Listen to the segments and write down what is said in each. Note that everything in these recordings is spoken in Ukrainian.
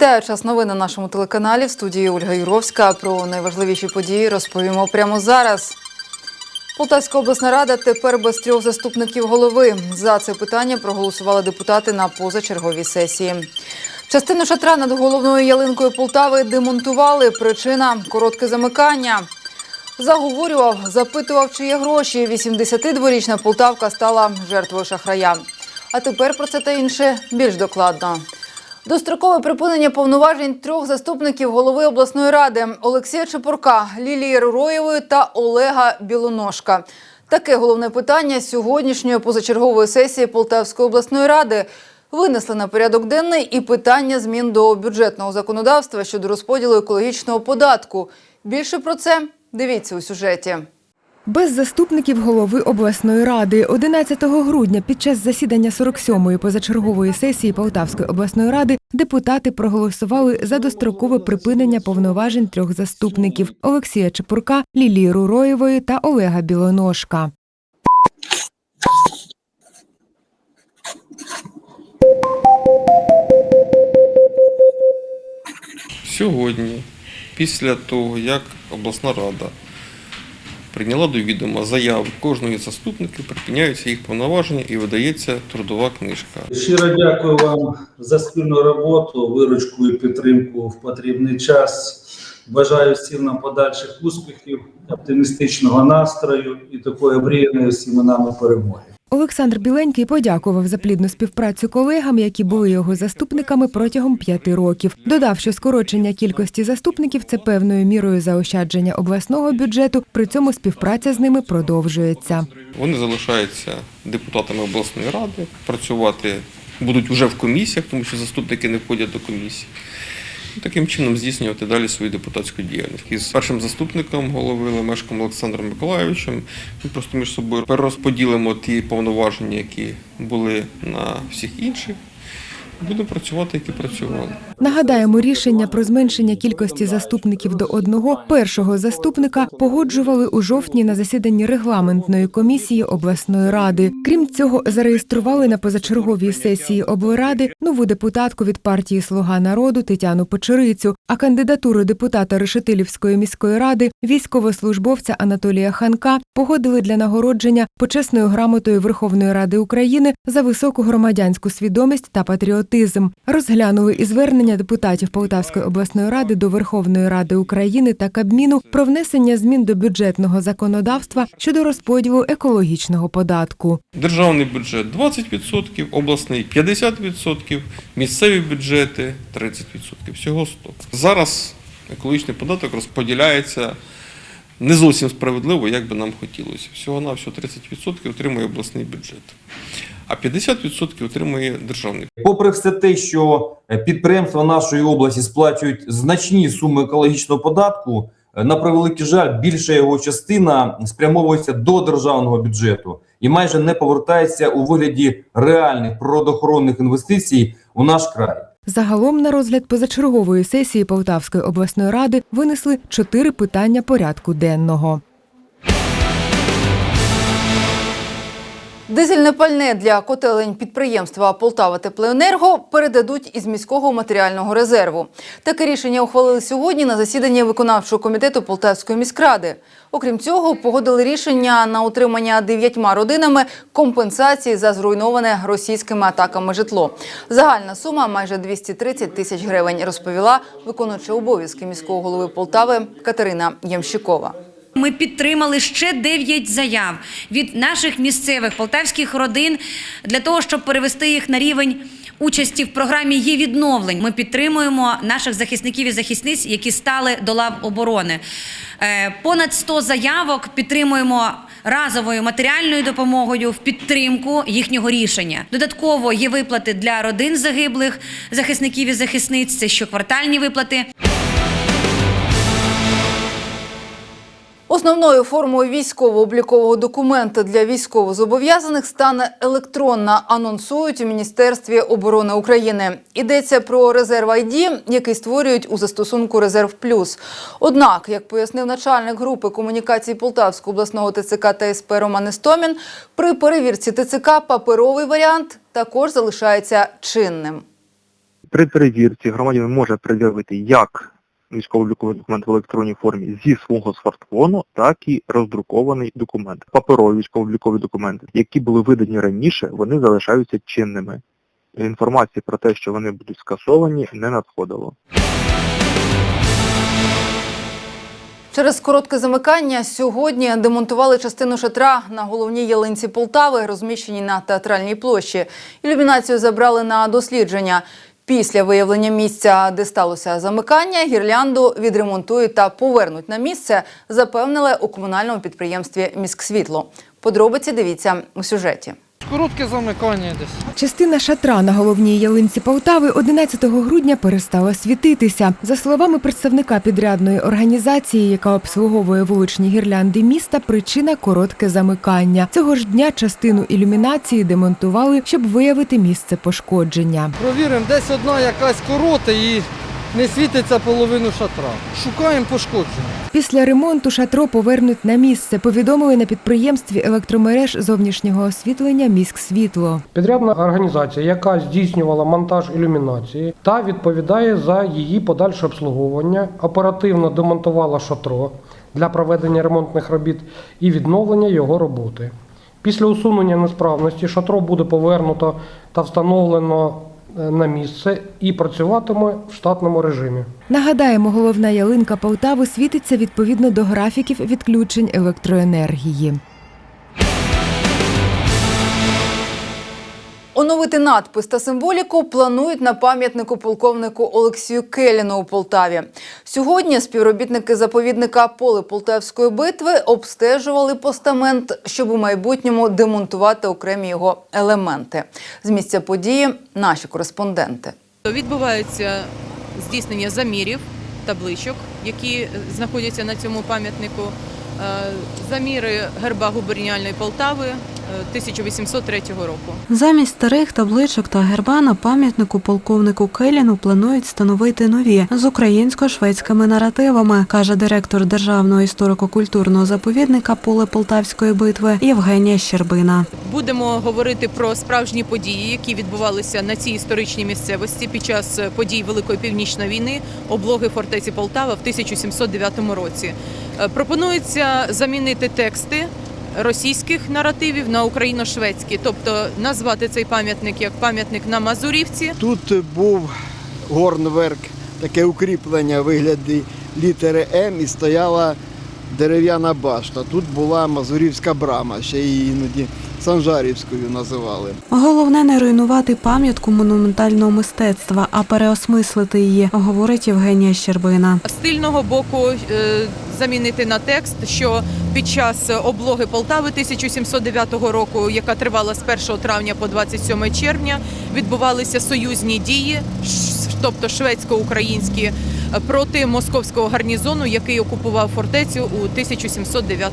Вітаю час новин на нашому телеканалі. В студії Ольга Юровська. Про найважливіші події розповімо прямо зараз. Полтавська обласна рада тепер без трьох заступників голови. За це питання проголосували депутати на позачерговій сесії. Частину шатра над головною ялинкою Полтави демонтували. Причина коротке замикання. Заговорював, запитував, чи є гроші. 82-річна Полтавка стала жертвою шахрая. А тепер про це та інше більш докладно. Дострокове припинення повноважень трьох заступників голови обласної ради Олексія Чепурка, Лілії Руроєвої та Олега Білоножка. Таке головне питання сьогоднішньої позачергової сесії Полтавської обласної ради. Винесли на порядок денний і питання змін до бюджетного законодавства щодо розподілу екологічного податку. Більше про це дивіться у сюжеті. Без заступників голови обласної ради 11 грудня під час засідання 47-ї позачергової сесії Полтавської обласної ради депутати проголосували за дострокове припинення повноважень трьох заступників Олексія Чепурка, Лілії Руроєвої та Олега Білоножка. Сьогодні, після того, як обласна рада прийняла до відома заяву кожної заступники, припиняються їх повноваження і видається трудова книжка. Щиро дякую вам за спільну роботу, виручку і підтримку в потрібний час. Бажаю всім нам подальших успіхів, оптимістичного настрою і такої мріяної всіми нами перемоги. Олександр Біленький подякував за плідну співпрацю колегам, які були його заступниками протягом п'яти років. Додав, що скорочення кількості заступників це певною мірою заощадження обласного бюджету. При цьому співпраця з ними продовжується. Вони залишаються депутатами обласної ради, працювати будуть вже в комісіях, тому що заступники не входять до комісії. Таким чином здійснювати далі свою депутатську діяльність. Із першим заступником голови Лемешком Олександром Миколаєвичем. ми просто між собою перерозподілимо ті повноваження, які були на всіх інших. Будемо працювати, як і працювали. Нагадаємо, рішення про зменшення кількості заступників до одного першого заступника погоджували у жовтні на засіданні регламентної комісії обласної ради. Крім цього, зареєстрували на позачерговій сесії облради нову депутатку від партії Слуга народу Тетяну Печерицю, а кандидатуру депутата Решетилівської міської ради військовослужбовця Анатолія Ханка погодили для нагородження почесною грамотою Верховної Ради України за високу громадянську свідомість та патріотизм. Розглянули і звернення депутатів Полтавської обласної ради до Верховної Ради України та Кабміну про внесення змін до бюджетного законодавства щодо розподілу екологічного податку. Державний бюджет 20%, обласний 50%, місцеві бюджети 30%, всього 100%. Зараз екологічний податок розподіляється не зовсім справедливо, як би нам хотілося. Всього на всього 30% отримує обласний бюджет, а 50% отримує державний. Попри все те, що е, підприємства нашої області сплачують значні суми екологічного податку, е, на превеликий жаль, більша його частина спрямовується до державного бюджету і майже не повертається у вигляді реальних природоохоронних інвестицій у наш край. Загалом на розгляд позачергової сесії Полтавської обласної ради винесли чотири питання порядку денного. Дизельне пальне для котелень підприємства Полтава Теплоенерго передадуть із міського матеріального резерву. Таке рішення ухвалили сьогодні на засіданні виконавчого комітету Полтавської міськради. Окрім цього, погодили рішення на утримання дев'ятьма родинами компенсації за зруйноване російськими атаками житло. Загальна сума майже 230 тисяч гривень, розповіла виконуюча обов'язки міського голови Полтави Катерина Ямщикова. Ми підтримали ще 9 заяв від наших місцевих полтавських родин для того, щоб перевести їх на рівень участі в програмі є відновлень. Ми підтримуємо наших захисників і захисниць, які стали до лав оборони. Е, Понад 100 заявок підтримуємо разовою матеріальною допомогою в підтримку їхнього рішення. Додатково є виплати для родин загиблих захисників і захисниць. Це щоквартальні виплати. Основною формою військово-облікового документу для військовозобов'язаних стане електронна, анонсують у Міністерстві оборони України. Йдеться про резерв ID, який створюють у застосунку Резерв Плюс. Однак, як пояснив начальник групи комунікацій Полтавського обласного ТЦК та СП Роман Істомін, при перевірці ТЦК паперовий варіант також залишається чинним. При перевірці громадянин може пред'явити як військово-обліковий документ в електронній формі зі свого смартфону, так і роздрукований документ. Паперові військово-облікові документи, які були видані раніше, вони залишаються чинними. Інформації про те, що вони будуть скасовані, не надходило. Через коротке замикання сьогодні демонтували частину шатра на головній ялинці Полтави, розміщеній на театральній площі. Ілюмінацію забрали на дослідження. Після виявлення місця, де сталося замикання, гірлянду відремонтують та повернуть на місце, запевнили у комунальному підприємстві Міськсвітло. Подробиці дивіться у сюжеті. Коротке замикання десь. Частина шатра на головній ялинці Полтави 11 грудня перестала світитися. За словами представника підрядної організації, яка обслуговує вуличні гірлянди міста, причина коротке замикання. Цього ж дня частину ілюмінації демонтували, щоб виявити місце пошкодження. Провіримо, десь одна якась корота і не світиться половину шатра. Шукаємо пошкодження. Після ремонту шатро повернуть на місце. Повідомили на підприємстві електромереж зовнішнього освітлення «Міськсвітло». Підрядна організація, яка здійснювала монтаж ілюмінації та відповідає за її подальше обслуговування, оперативно демонтувала шатро для проведення ремонтних робіт і відновлення його роботи. Після усунення несправності шатро буде повернуто та встановлено на місце і працюватиме в штатному режимі. Нагадаємо, головна ялинка Полтави світиться відповідно до графіків відключень електроенергії. Оновити надпис та символіку планують на пам'ятнику полковнику Олексію Келіну у Полтаві. Сьогодні співробітники заповідника Поле Полтавської битви обстежували постамент, щоб у майбутньому демонтувати окремі його елементи. З місця події наші кореспонденти. Відбуваються здійснення замірів табличок, які знаходяться на цьому пам'ятнику. Е, Заміри герба губерніальної Полтави 1803 року. Замість старих табличок та герба на пам'ятнику полковнику Келіну планують встановити нові з українсько-шведськими наративами, каже директор державного історико-культурного заповідника Поле Полтавської битви Євгенія Щербина. Будемо говорити про справжні події, які відбувалися на цій історичній місцевості під час подій Великої Північної війни, облоги фортеці Полтава в 1709 році. Е, Пропонується замінити тексти російських наративів на україно-шведські, тобто назвати цей пам'ятник як пам'ятник на Мазурівці. Тут був горнверк, таке укріплення вигляді літери М і стояла дерев'яна башта. Тут була Мазурівська брама, ще її іноді Санжарівською називали. Головне не руйнувати пам'ятку монументального мистецтва, а переосмислити її, говорить Євгенія Щербина. З тильного боку е, замінити на текст, що під час облоги Полтави 1709 року, яка тривала з 1 травня по 27 червня, відбувалися союзні дії, тобто шведсько-українські, е, проти московського гарнізону, який окупував фортецю у 1709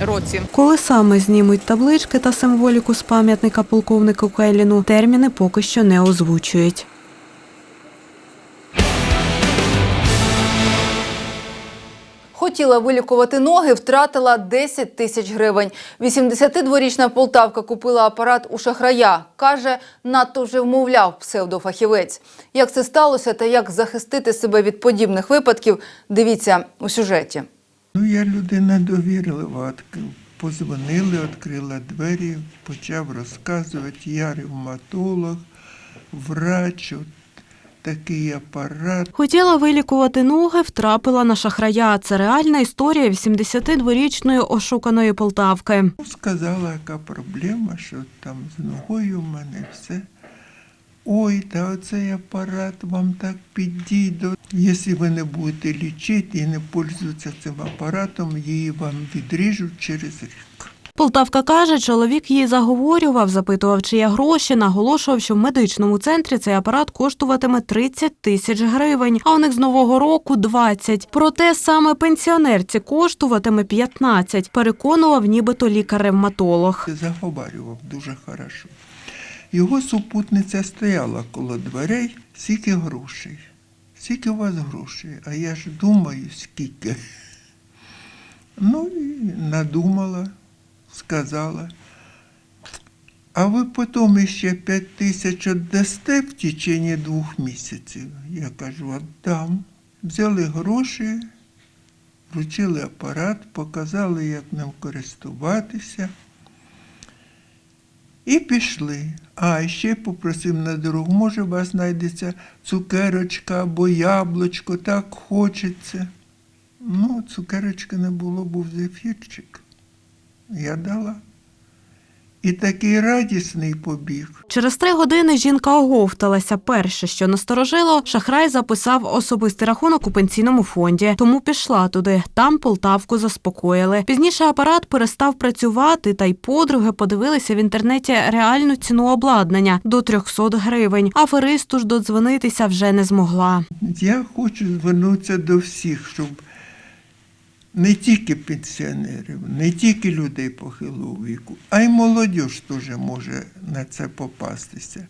році. Коли саме знімуть таблички та символіку з пам'ятника полковнику Келіну, терміни поки що не озвучують. Хотіла вилікувати ноги, втратила 10 тисяч гривень. 82-річна полтавка купила апарат у шахрая. Каже, надто вже вмовляв псевдофахівець. Як це сталося та як захистити себе від подібних випадків, дивіться у сюжеті. Ну, я людина довірлива. Позвонили, відкрила двері, почав розказувати, я ревматолог, врач, такий апарат. Хотіла вилікувати ноги, втрапила на шахрая. Це реальна історія 82-річної ошуканої полтавки. Ну, Сказала, яка проблема, що там з ногою в мене все. Ой, та оцей апарат вам так підійде. Якщо ви не будете лічити і не пользуватися цим апаратом, її вам відріжуть через рік. Полтавка каже, чоловік її заговорював, запитував, чи є гроші, наголошував, що в медичному центрі цей апарат коштуватиме 30 тисяч гривень, а у них з нового року 20. Проте саме пенсіонерці коштуватиме 15, переконував нібито лікар-ревматолог. Заговарював дуже хорошо. Його супутниця стояла коло дверей, скільки грошей. Скільки у вас грошей? А я ж думаю, скільки. Ну і надумала, сказала. а ви потім ще 5 тисяч віддасте в течение двох місяців. Я кажу, віддам. Взяли гроші, вручили апарат, показали, як ним користуватися. І пішли. А ще попросив на дорогу, може, у вас знайдеться цукерочка або яблучко, так хочеться. Ну, цукерочки не було, був зефірчик. Я дала. І такий радісний побіг. Через три години жінка оговталася. Перше, що насторожило, шахрай записав особистий рахунок у пенсійному фонді, тому пішла туди. Там Полтавку заспокоїли. Пізніше апарат перестав працювати, та й подруги подивилися в інтернеті реальну ціну обладнання до 300 гривень. Аферисту ж додзвонитися вже не змогла. Я хочу звернутися до всіх, щоб не тільки пенсіонерів, не тільки людей похилого віку, а й молодь теж може на це попастися.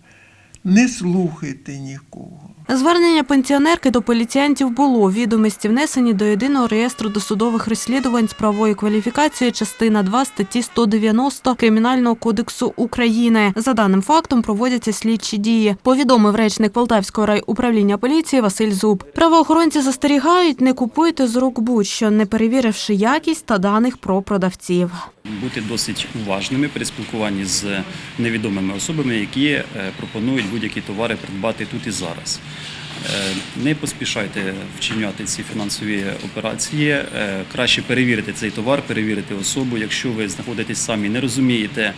Не слухайте нікого. Звернення пенсіонерки до поліціянтів було. Відомості внесені до єдиного реєстру досудових розслідувань з правової кваліфікації частина 2 статті 190 Кримінального кодексу України. За даним фактом проводяться слідчі дії. Повідомив речник Полтавського райуправління поліції Василь Зуб. Правоохоронці застерігають, не купуйте з рук будь-що, не перевіривши якість та даних про продавців. бути досить уважними при спілкуванні з невідомими особами, які е, пропонують будь-які товари придбати тут і зараз. Е, Не поспішайте вчиняти ці фінансові операції. Е, Краще перевірити цей товар, перевірити особу. Якщо ви знаходитесь самі, не розумієте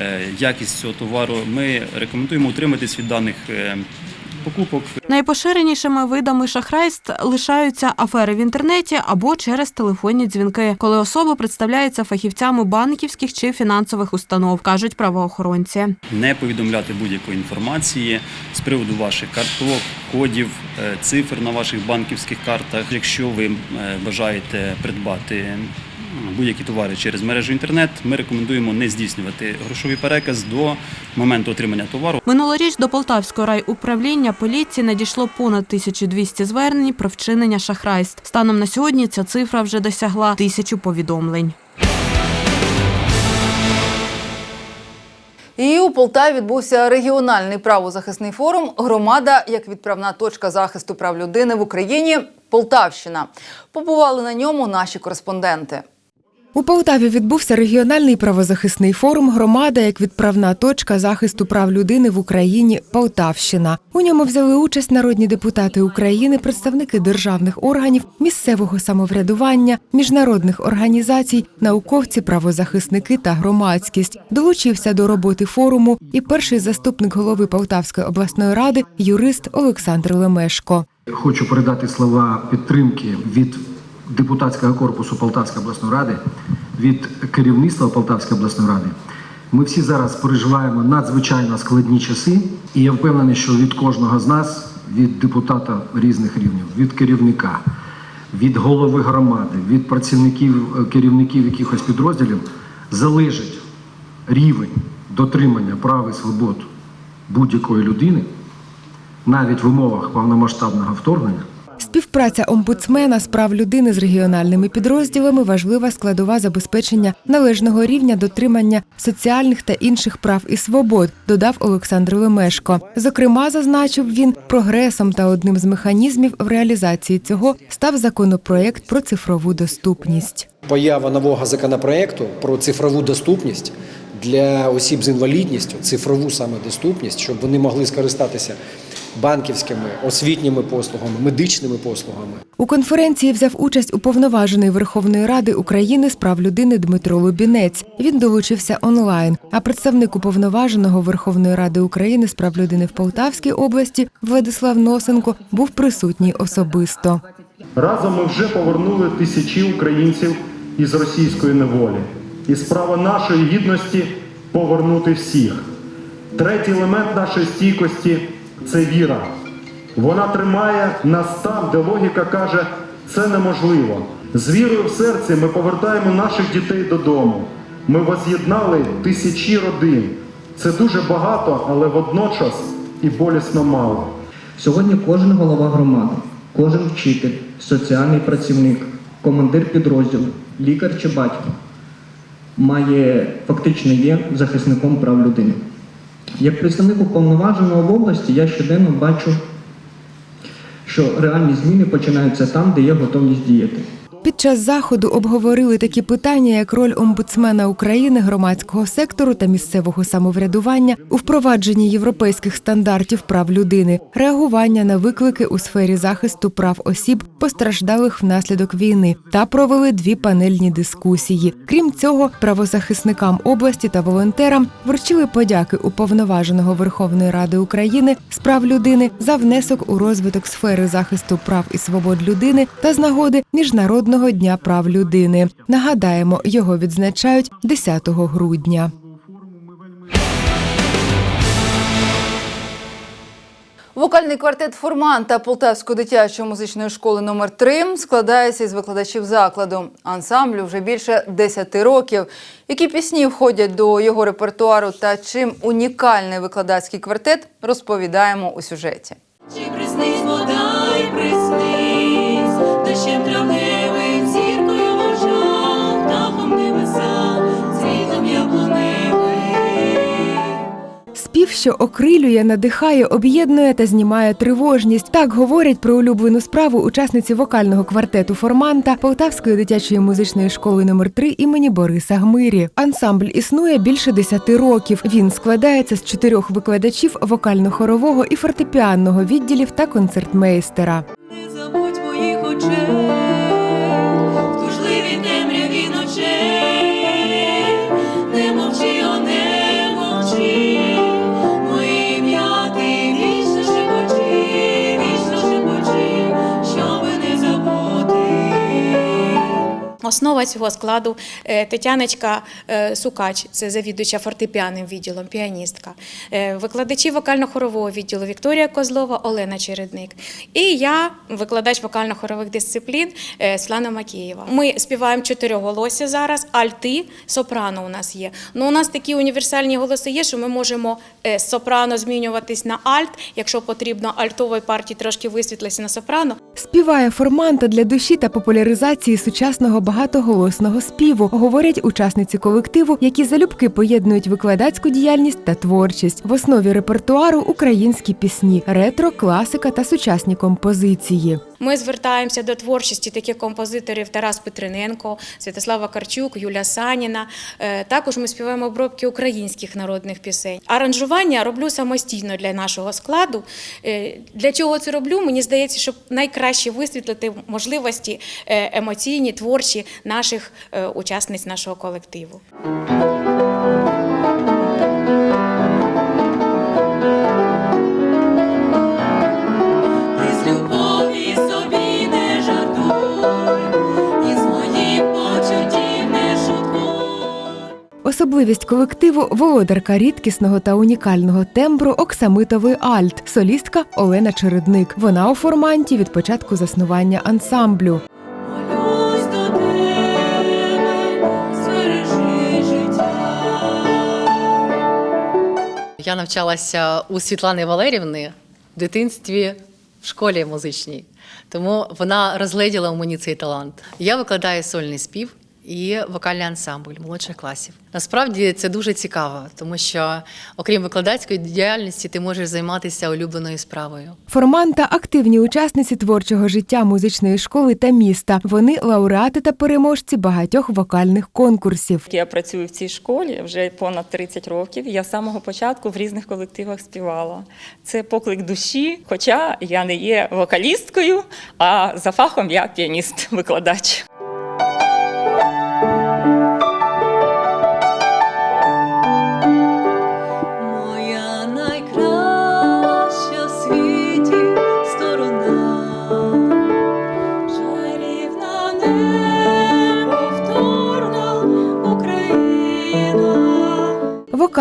е, якість цього товару, ми рекомендуємо утриматись від даних покупок. Найпоширенішими видами шахрайств лишаються афери в інтернеті або через телефонні дзвінки, коли особа представляється фахівцями банківських чи фінансових установ, кажуть правоохоронці. не повідомляти будь-якої інформації з приводу ваших карток, кодів, е, цифр на ваших банківських картах. Якщо ви е, бажаєте придбати будь-які товари через мережу інтернет, ми рекомендуємо не здійснювати грошовий переказ до моменту отримання товару. Минулоріч до Полтавського райуправління поліції надійшло понад 1200 звернень про вчинення шахрайств. Станом на сьогодні ця цифра вже досягла тисячу повідомлень. І у Полтаві відбувся регіональний правозахисний форум Громада як відправна точка захисту прав людини в Україні Полтавщина. Побували на ньому наші кореспонденти. У Полтаві відбувся регіональний правозахисний форум Громада як відправна точка захисту прав людини в Україні Полтавщина. У ньому взяли участь народні депутати України, представники державних органів, місцевого самоврядування, міжнародних організацій, науковці, правозахисники та громадськість. Долучився до роботи форуму і перший заступник голови Полтавської обласної ради, юрист Олександр Лемешко. Хочу передати слова підтримки від депутатського корпусу Полтавської обласної ради, від керівництва Полтавської обласної ради. Ми всі зараз переживаємо надзвичайно складні часи, і я впевнений, що від кожного з нас, від депутата різних рівнів, від керівника, від голови громади, від працівників, керівників якихось підрозділів залежить рівень дотримання прав і свобод будь-якої людини, навіть в умовах повномасштабного вторгнення. Співпраця омбудсмена з прав людини з регіональними підрозділами важлива складова забезпечення належного рівня дотримання соціальних та інших прав і свобод, додав Олександр Лемешко. Зокрема, зазначив він, прогресом та одним з механізмів в реалізації цього став законопроект про цифрову доступність. Поява нового законопроекту про цифрову доступність для осіб з інвалідністю, цифрову саме доступність, щоб вони могли скористатися банківськими, освітніми послугами, медичними послугами. У конференції взяв участь уповноважений Верховної Ради України з прав людини Дмитро Лубінець. Він долучився онлайн. А представник уповноваженого Верховної Ради України з прав людини в Полтавській області Владислав Носенко був присутній особисто. Разом ми вже повернули тисячі українців із російської неволі. І справа нашої гідності повернути всіх. Третій елемент нашої стійкості це віра. Вона тримає нас там, де логіка каже, це неможливо. З вірою в серці ми повертаємо наших дітей додому. Ми воз'єднали тисячі родин. Це дуже багато, але водночас і болісно мало. Сьогодні кожен голова громади, кожен вчитель, соціальний працівник, командир підрозділу, лікар чи батько має фактично є захисником прав людини. Як представник уповноваженого в області, я щоденно бачу, що реальні зміни починаються там, де є готовність діяти. Під час заходу обговорили такі питання, як роль омбудсмена України, громадського сектору та місцевого самоврядування у впровадженні європейських стандартів прав людини, реагування на виклики у сфері захисту прав осіб, постраждалих внаслідок війни, та провели дві панельні дискусії. Крім цього, правозахисникам області та волонтерам вручили подяки уповноваженого Верховної Ради України з прав людини за внесок у розвиток сфери захисту прав і свобод людини та з нагоди міжнародного дня прав людини. Нагадаємо, його відзначають 10 грудня. Вокальний квартет Форманта Полтавської дитячої музичної школи номер 3 складається із викладачів закладу. Ансамблю вже більше 10 років. Які пісні входять до його репертуару та чим унікальний викладацький квартет, розповідаємо у сюжеті. Чи приснись вода і приснись, дощем травневим, Спів, що окрилює, надихає, об'єднує та знімає тривожність. Так говорять про улюблену справу учасниці вокального квартету Форманта Полтавської дитячої музичної школи номер 3 імені Бориса Гмирі. Ансамбль існує більше 10 років. Він складається з чотирьох викладачів вокально-хорового і фортепіанного відділів та концертмейстера. Не забудь моїх очей, Основа цього складу е, Тетяночка е, Сукач, це завідувача фортепіанним відділом, піаністка, Е, викладачі вокально-хорового відділу Вікторія Козлова, Олена Чередник. І я, викладач вокально-хорових дисциплін Світлана Макієва. Ми співаємо чотириголосі зараз, альти, сопрано у нас є. Ну, у нас такі універсальні голоси є, що ми можемо сопрано змінюватись на альт, якщо потрібно альтової партії трошки висвітлитися на сопрано. Співає форманта для душі та популяризації сучасного багатоголосного співу, говорять учасниці колективу, які залюбки поєднують викладацьку діяльність та творчість. В основі репертуару українські пісні, ретро, класика та сучасні композиції. Ми звертаємося до творчості таких композиторів Тарас Петриненко, Святослава Карчук, Юля Саніна. Е, Також ми співаємо обробки українських народних пісень. Аранжування роблю самостійно для нашого складу. Е, Для чого це роблю? Мені здається, щоб найкраще висвітлити можливості е, емоційні, творчі наших учасниць нашого колективу. Особливість колективу володарка рідкісного та унікального тембру оксамитовий альт, солістка Олена Чередник. Вона у форманті від початку заснування ансамблю. Я навчалася у Світлани Валерівни в дитинстві в школі музичній, тому вона розгледіла у мені цей талант. Я викладаю сольний спів і вокальний ансамбль молодших класів. Насправді це дуже цікаво, тому що, окрім викладацької діяльності, ти можеш займатися улюбленою справою. Форманта активні учасниці творчого життя музичної школи та міста. Вони лауреати та переможці багатьох вокальних конкурсів. Я працюю в цій школі вже понад 30 років. Я з самого початку в різних колективах співала. Це поклик душі, хоча я не є вокалісткою, а за фахом я піаніст-викладач.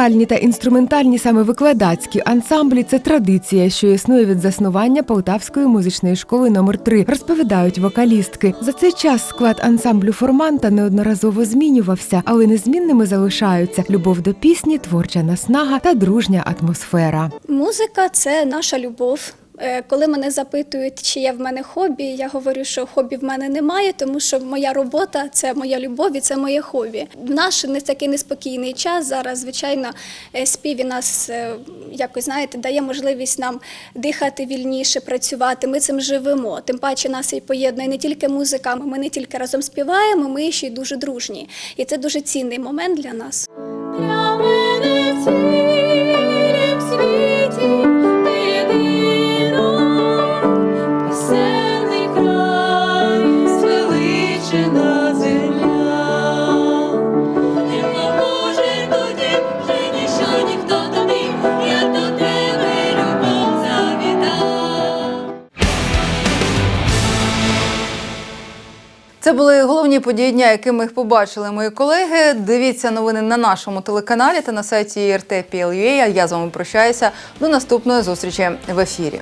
Вокальні та інструментальні саме викладацькі ансамблі це традиція, що існує від заснування Полтавської музичної школи номер 3 розповідають вокалістки. За цей час склад ансамблю форманта неодноразово змінювався, але незмінними залишаються любов до пісні, творча наснага та дружня атмосфера. Музика це наша любов. Е, Коли мене запитують, чи є в мене хобі, я говорю, що хобі в мене немає, тому що моя робота це моя любов і це моє хобі. В наш не такий неспокійний час зараз, звичайно, е, спів і нас е, якось знаєте, дає можливість нам дихати вільніше, працювати. Ми цим живемо. Тим паче нас і поєднує не тільки музика, ми не тільки разом співаємо, ми ще й дуже дружні. І це дуже цінний момент для нас. Для мене головні події дня, якими їх побачили мої колеги. Дивіться новини на нашому телеканалі та на сайті RT.PL.UA. Я з вами прощаюся. До наступної зустрічі в ефірі.